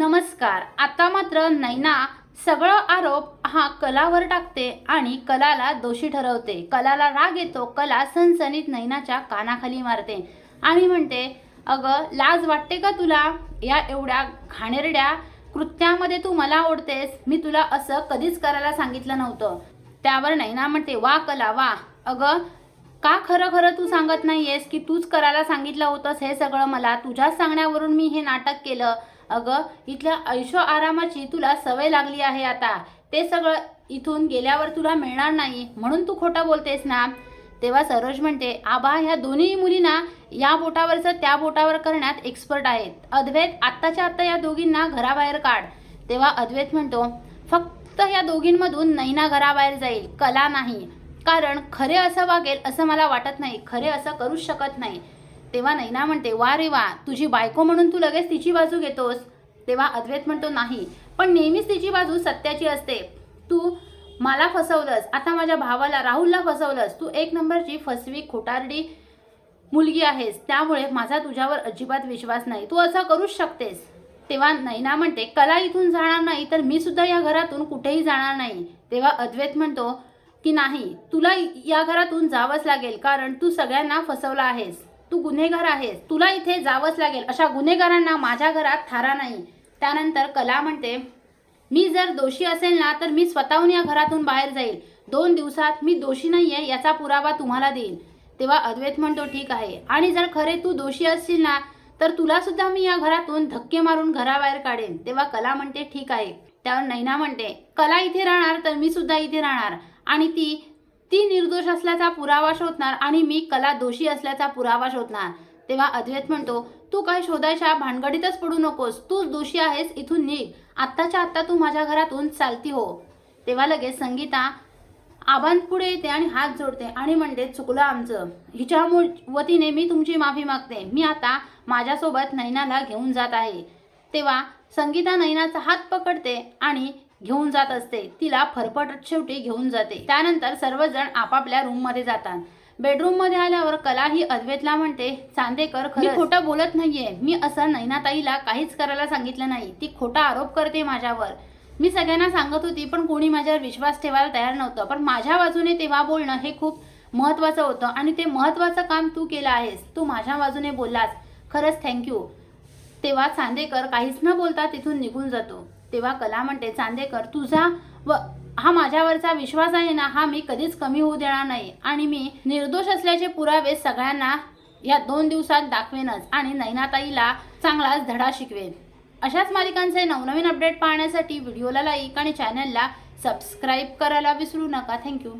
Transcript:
नमस्कार. आता मात्र नैना सगळं आरोप हा कलावर टाकते आणि कलाला दोषी ठरवते. कलाला राग येतो कला सनसनीत नैनाच्या कानाखाली मारते. आणि म्हणते अगं लाज वाटते का तुला? या एवढ्या घाणेरड्या कृत्यामध्ये तू मला ओढतेस. मी तुला असं कधीच करायला सांगितलं नव्हतं. त्यावर नैना म्हणते वा कला वा. अगं का खरं खरं तू सांगत नाहीयेस की तूच करायला सांगितलं होतंस हे सगळं मला? तुझ्याच सांगण्यावरून मी हे नाटक केलं. अगं इथल्या ऐशो आरामाची तुला सवय लागली आहे आता. ते सगळं इथून गेल्यावर तुला मिळणार नाही. म्हणून तू खोटं बोलतेस ना? तेव्हा सरोज म्हणते आबा ह्या दोन्ही मुलींना या बोटावरचं त्या बोटावर करण्यात एक्सपर्ट आहेत. अद्वैत आत्ताच्या आत्ता या दोघींना घराबाहेर काढ. तेव्हा अद्वैत म्हणतो फक्त या दोघींमधून नैना घराबाहेर जाईल. कला नाही. कारण खरे असं वागेल असं मला वाटत नाही. खरे असं करूच शकत नाही. तेव्हा नैना म्हणते वा रे वा तुझी बायको म्हणून तू लगेच तिची बाजू घेतोस. तेव्हा अद्वैत म्हणतो नाही पण नेहमीच तिची बाजू सत्याची असते. तू मला फसवलंस आता माझ्या भावाला राहुलला फसवलंस. तू एक नंबरची फसवी खोटारडी मुलगी आहेस त्यामुळे माझा तुझ्यावर अजिबात विश्वास नाही. तू असं करूच शकतेस. तेव्हा नैना म्हणते कला इथून जाणार नाही तर मी सुद्धा या घरातून कुठेही जाणार नाही. तेव्हा अद्वैत म्हणतो की नाही तुला या घरातून जावंच लागेल कारण तू सगळ्यांना फसवला आहेस. तू गुन्हेगार आहेस तुला इथे जावंच लागेल. अशा गुन्हेगारांना माझ्या घरात थारा नाही. त्यानंतर कला म्हणते मी जर दोषी असेल ना तर मी स्वतःहून या घरातून बाहेर जाईल. दोन दिवसात मी दोषी नाही आहे याचा पुरावा तुम्हाला देईल तेव्हा अद्वैत म्हणतो ठीक आहे. आणि जर खरे तू दोषी असशील ना तर तुला सुद्धा मी या घरातून धक्के मारून घराबाहेर काढेन. तेव्हा कला म्हणते ठीक आहे. त्यावर नैना म्हणते कला इथे राहणार तर मी सुद्धा इथे राहणार. आणि ती ती निर्दोष असल्याचा पुरावा शोधणार आणि मी कला दोषी असल्याचा पुरावा शोधणार. तेव्हा अद्वैत म्हणतो तू काय शोधायच्या भानगडीतच पडू नकोस. तूच दोषी आहेस. इथून निघ. आत्ताच्या आत्ता तू माझ्या घरातून चालती हो. तेव्हा लगेच संगीता पुढे येते आणि हात जोडते आणि म्हणते चुकलं आमचं. हिच्या वतीने मी तुमची माफी मागते. मी आता माझ्यासोबत नैनाला घेऊन जात आहे. तेव्हा संगीता नैनाचा हात पकडते आणि घेऊन जात असते. तिला फरफटत शेवटी घेऊन जाते. त्यानंतर सर्वजण आपापल्या रूममध्ये जातात. बेडरूममध्ये आल्यावर कला ही अद्वैतला म्हणते चांदेकर खरं खोटं बोलत नाहीये. मी असं नैनाताईला काहीच करायला सांगितलं नाही. ती खोटा आरोप करते माझ्यावर. मी सगळ्यांना सांगत होती पण कोणी माझ्यावर विश्वास ठेवायला तयार नव्हतं. पण माझ्या बाजूने तेव्हा बोलणं हे खूप महत्वाचं होतं. आणि ते महत्वाचं काम तू केलं आहेस. तू माझ्या बाजूने बोललास. खरंच थँक्यू तेव्हा चांदेकर काहीच न बोलता तिथून निघून जातो. तेव्हा कला म्हणते चांदेकर तुझा व हा माझ्यावरचा विश्वास आहे ना हा मी कधीच कमी होऊ देणार नाही. आणि मी निर्दोष असल्याचे पुरावे सगळ्यांना या दोन दिवसात दाखवेनच आणि नैनाताईला चांगलाच धडा शिकवेन. अशाच मालिकांचे नवनवीन अपडेट पाहण्यासाठी व्हिडिओला लाईक आणि चॅनलला सबस्क्राईब करायला विसरू नका. थँक्यू